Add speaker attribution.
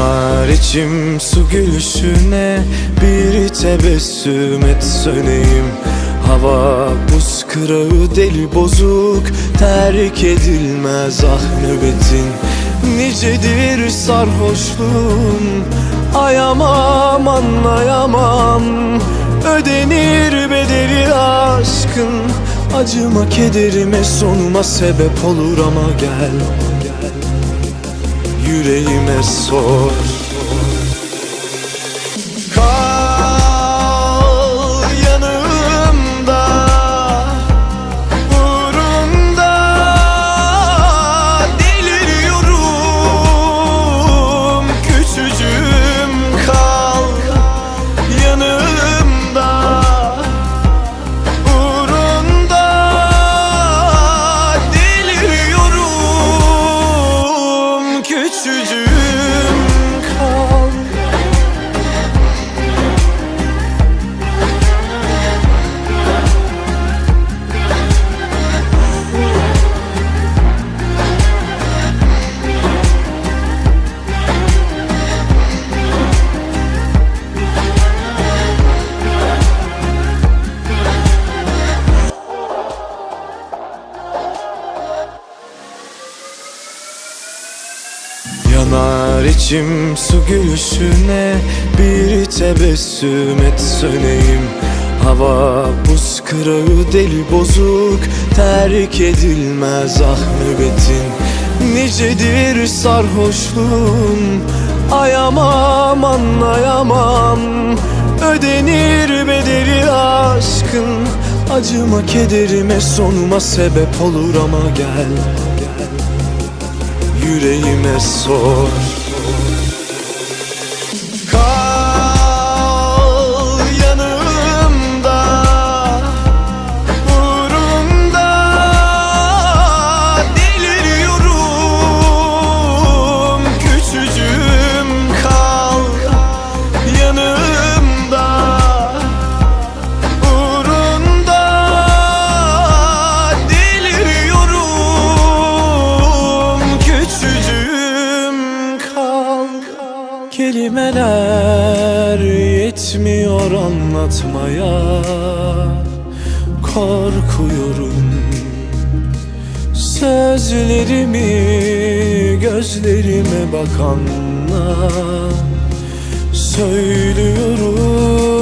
Speaker 1: Yanar içim su gülüşüne Bir tebessüm et söneyim. Hava buz kırağı deli bozuk Terk edilmez ah nöbetin. Nicedir sarhoşluğum Ayamam anlayamam. Ödenir bedeli aşkın Acıma kederime sonuma sebep olur ama gel yüreğime sor deliriyorum Yanar içim su gülüşüne Bir tebessüm et söneyim. Hava buz kırağı deli bozuk Terk edilmez ah nöbetin. Nicedir sarhoşluğum Ayamam anlayamam. Ödenir bedeli aşkın Acıma kederime sonuma sebep olur ama gel yüreğime sor Kelimeler yetmiyor anlatmaya. Korkuyorum. Sözlerimi gözlerime bakanla Söylüyorum